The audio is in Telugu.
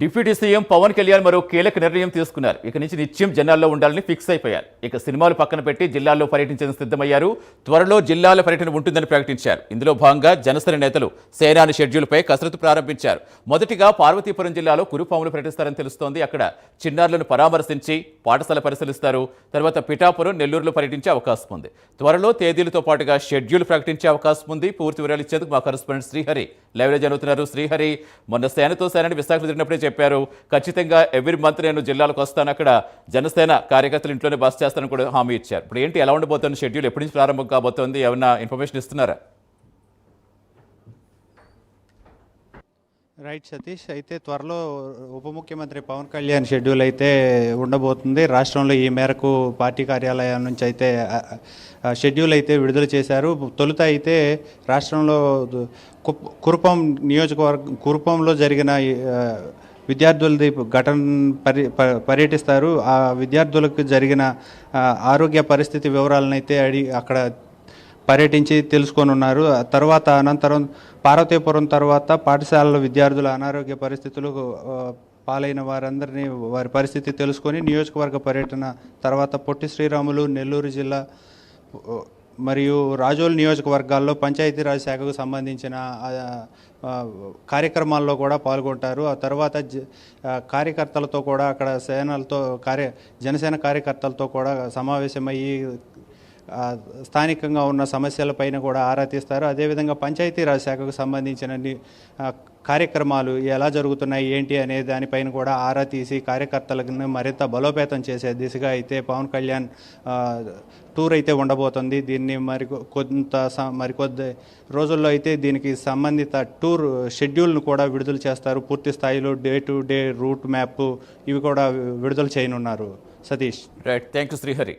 డిప్యూటీ సీఎం పవన్ కళ్యాణ్ మరో కీలక నిర్ణయం తీసుకున్నారు. ఇక నుంచి నిత్యం జనాల్లో ఉండాలని ఫిక్స్ అయిపోయారు. ఇక సినిమాలు పక్కన పెట్టి జిల్లాల్లో పర్యటించేందుకు సిద్ధమయ్యారు. త్వరలో జిల్లాల పర్యటన ఉంటుందని ప్రకటించారు. ఇందులో భాగంగా జనసేన నేతలు సేనాని షెడ్యూల్పై కసరత్తు ప్రారంభించారు. మొదటిగా పార్వతీపురం జిల్లాలో కురుపాములు పర్యటిస్తారని తెలుస్తోంది. అక్కడ చిన్నారులను పరామర్శించి పాఠశాల పరిశీలిస్తారు. తర్వాత పిఠాపురం నెల్లూరులో పర్యటించే అవకాశం ఉంది. త్వరలో తేదీలతో పాటుగా షెడ్యూల్ ప్రకటించే అవకాశం ఉంది. పూర్తి వివరాలు ఇచ్చేందుకు మా కరస్పాండెంట్ శ్రీహరి లైవ్లో జరుగుతున్నారు. శ్రీహరి మొన్న సేనతో సేనని విశాఖలో జరిగినప్పుడే చెప్పారు. ఖచ్చితంగా ఎవ్రీ మంత్ నేను జిల్లాలకు వస్తాను. అక్కడ జనసేన కార్యకర్తలు ఇంట్లోనే బస్ చేస్తానని కూడా హామీ ఇచ్చారు. ఇప్పుడు ఏంటి ఎలా ఉండబోతుంది షెడ్యూల్ ఎప్పటి నుంచి ప్రారంభం కాబోతోంది? ఏమన్నా ఇన్ఫర్మేషన్ ఇస్తున్నారా? రైట్ సతీష్. అయితే త్వరలో ఉప ముఖ్యమంత్రి పవన్ కళ్యాణ్ షెడ్యూల్ అయితే ఉండబోతుంది. రాష్ట్రంలో ఈ మేరకు పార్టీ కార్యాలయం నుంచి అయితే షెడ్యూల్ అయితే విడుదల చేశారు. తొలుత అయితే రాష్ట్రంలో కురుపం నియోజకవర్గం కురుపంలో జరిగిన విద్యార్థులది ఘటన పరి పర్యటిస్తారు. ఆ విద్యార్థులకు జరిగిన ఆరోగ్య పరిస్థితి వివరాలనైతే అడిగి అక్కడ పర్యటించి తెలుసుకొని ఉన్నారు తర్వాత అనంతరం పార్వతీపురం తర్వాత పాఠశాలల విద్యార్థుల అనారోగ్య పరిస్థితులు పాలైన వారందరినీ వారి పరిస్థితి తెలుసుకొని నియోజకవర్గ పర్యటన తర్వాత పొట్టి శ్రీరాములు నెల్లూరు జిల్లా మరియు రాజోల్ నియోజకవర్గాల్లో పంచాయతీరాజ్ శాఖకు సంబంధించిన కార్యక్రమాల్లో కూడా పాల్గొంటారు. ఆ తర్వాత జ- కార్యకర్తలతో కూడా అక్కడ సేనలతో కార్య జనసేన కార్యకర్తలతో కూడా సమావేశమయ్యి స్థానికంగా ఉన్న సమస్యలపైన కూడా ఆరా తీస్తారు. అదేవిధంగా పంచాయతీరాజ్ శాఖకు సంబంధించిన కార్యక్రమాలు ఎలా జరుగుతున్నాయి ఏంటి అనే దానిపైన కూడా ఆరా తీసి కార్యకర్తలను మరింత బలోపేతం చేసే దిశగా అయితే పవన్ కళ్యాణ్ టూర్ అయితే ఉండబోతుంది. దీన్ని మరి కొంత స- మరికొద్ది రోజుల్లో అయితే దీనికి సంబంధిత టూర్ షెడ్యూల్ను కూడా విడుదల చేస్తారు. పూర్తి స్థాయిలో day to day route map ఇవి కూడా విడుదల చేయనున్నారు. Satish. Right thank you Srihari